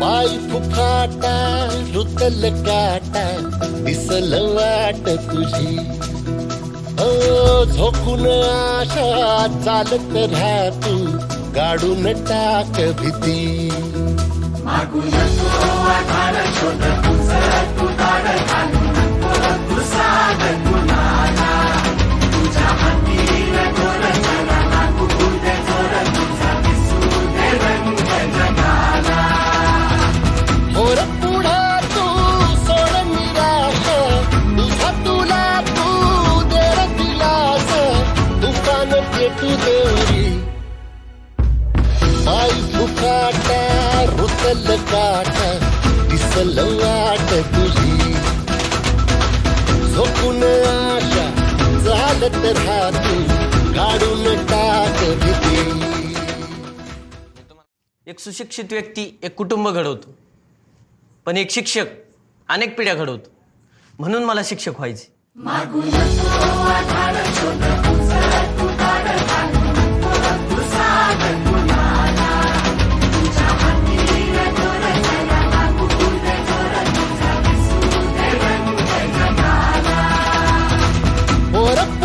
पाय फुफाटा रुतल काटा दिसल वाट तुझी. ओ झोकून आशा चालत राहा तू गाडून टाक भीती. मोर तुफान पेटू देवरी. पाय फुकाटा रुतल काटा दिसल वाट तुझी. झोपून आशा चालत राहतू काढून टाक भीती. एक सुशिक्षित व्यक्ती एक कुटुंब घडवतो. पण एक शिक्षक अनेक पिढ्या घडवतो. म्हणून मला शिक्षक व्हायचे. What up?